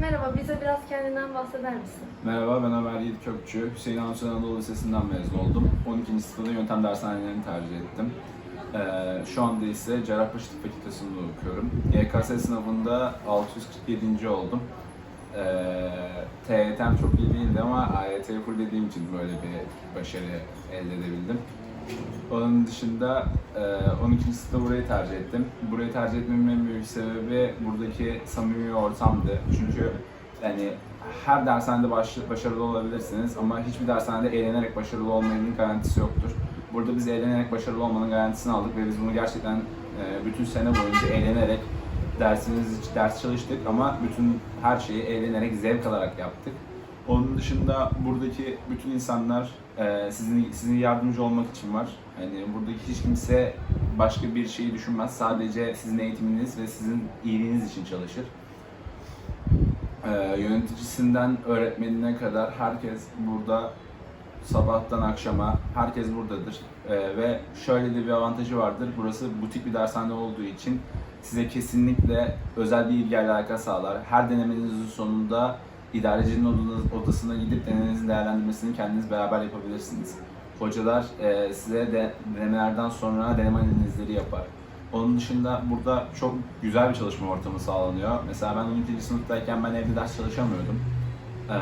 Merhaba, bize biraz kendinden bahseder misin? Merhaba ben Ömer Yiğit Kökçü. Hüseyin Avcı Anadolu Lisesi'nden mezun oldum. 12. sınıfta yöntem dershanelerini tercih ettim. Ee, şu anda ise Cerrahpaşa Tıp Fakültesi'nde okuyorum. YKS sınavında 647. oldum. Ee, TYT'm çok iyi değildi ama AYT'yi fullediğim için böyle bir başarı elde edebildim. Onun dışında e, 12. sınıfta burayı tercih ettim. Burayı tercih etmemin en büyük sebebi buradaki samimi ortamdı. Çünkü yani her dershanede baş, başarılı olabilirsiniz ama hiçbir dershanede eğlenerek başarılı olmanın garantisi yoktur. Burada biz eğlenerek başarılı olmanın garantisini aldık ve biz bunu gerçekten e, bütün sene boyunca eğlenerek dersiniz ders çalıştık ama bütün her şeyi eğlenerek zevk alarak yaptık. Onun dışında buradaki bütün insanlar e, sizin sizin yardımcı olmak için var. Yani buradaki hiç kimse başka bir şeyi düşünmez. Sadece sizin eğitiminiz ve sizin iyiliğiniz için çalışır. E, yöneticisinden öğretmenine kadar herkes burada sabahtan akşama herkes buradadır. E, ve şöyle de bir avantajı vardır. Burası butik bir dershane olduğu için size kesinlikle özel bir ilgi alaka sağlar. Her denemenizin sonunda idarecinin odasına- gidip denemenizin değerlendirmesini kendiniz beraber yapabilirsiniz. Hocalar e, size de denemelerden sonra deneme analizleri yapar. Onun dışında burada çok güzel bir çalışma ortamı sağlanıyor. Mesela ben 12. sınıftayken ben evde ders çalışamıyordum. Ee,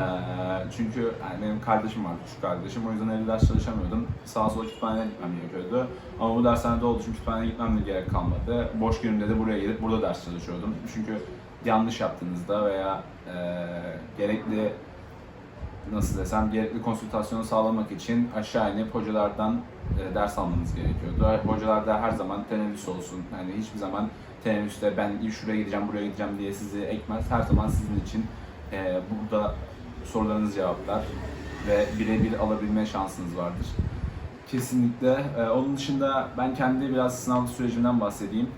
çünkü yani benim kardeşim var, küçük kardeşim. O yüzden evde ders çalışamıyordum. Sağa sola kütüphaneye gitmem gerekiyordu. Ama bu dershanede olduğu için kütüphaneye gitmem de gerek kalmadı. Boş günümde de buraya gelip burada ders çalışıyordum. Çünkü yanlış yaptığınızda veya e, gerekli nasıl desem gerekli konsültasyonu sağlamak için aşağı inip hocalardan e, ders almanız gerekiyordu. Hocalar da her zaman teneffüs olsun. Yani hiçbir zaman teneffüste ben şuraya gideceğim, buraya gideceğim diye sizi ekmez. Her zaman sizin için e, burada sorularınızı cevaplar ve birebir alabilme şansınız vardır. Kesinlikle. E, onun dışında ben kendi biraz sınav sürecimden bahsedeyim.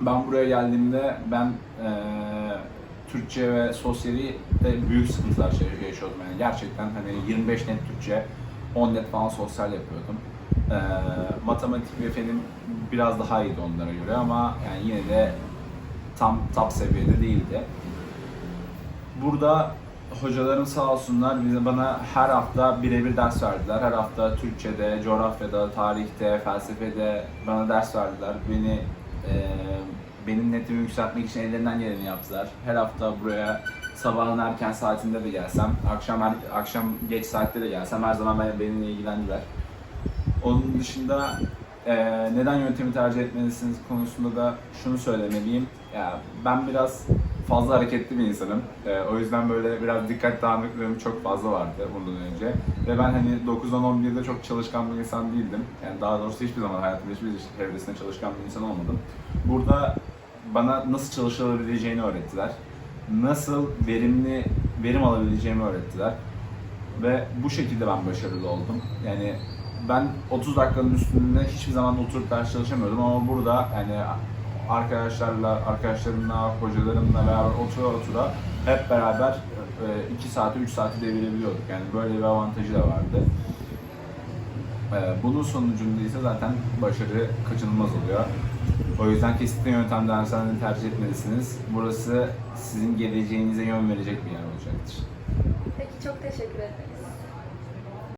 Ben buraya geldiğimde ben e, Türkçe ve sosyali de büyük sıkıntılar yaşıyordum yani gerçekten hani 25 net Türkçe, 10 net falan sosyal yapıyordum. E, matematik ve fenim biraz daha iyiydi onlara göre ama yani yine de tam top seviyede değildi. Burada hocalarım sağ olsunlar bize bana her hafta birebir ders verdiler. Her hafta Türkçe'de, coğrafyada, tarihte, felsefede bana ders verdiler. Beni benim netimi yükseltmek için ellerinden geleni yaptılar. Her hafta buraya sabahın erken saatinde de gelsem, akşam er- akşam geç saatte de gelsem her zaman ben- benimle ilgilendiler. Onun dışında e, neden yöntemi tercih etmelisiniz konusunda da şunu söylemeliyim. Ya ben biraz fazla hareketli bir insanım. E, o yüzden böyle biraz dikkat dağınıklığım çok fazla vardı bundan önce. Ve ben hani 9'dan 11'de çok çalışkan bir insan değildim. Yani daha doğrusu hiçbir zaman hayatımda hiçbir iş çalışkan bir insan olmadım. Burada bana nasıl çalışılabileceğini öğrettiler. Nasıl verimli verim alabileceğimi öğrettiler. Ve bu şekilde ben başarılı oldum. Yani ben 30 dakikanın üstünde hiçbir zaman oturup ders çalışamıyordum ama burada yani arkadaşlarla, arkadaşlarımla, hocalarımla beraber otura otura hep beraber 2 saati, 3 saati devirebiliyorduk. Yani böyle bir avantajı da vardı. E, Bunun sonucunda ise zaten başarı kaçınılmaz oluyor. O yüzden kesinlikle yöntem derslerini tercih etmelisiniz. Burası sizin geleceğinize yön verecek bir yer olacaktır. Peki çok teşekkür ederiz.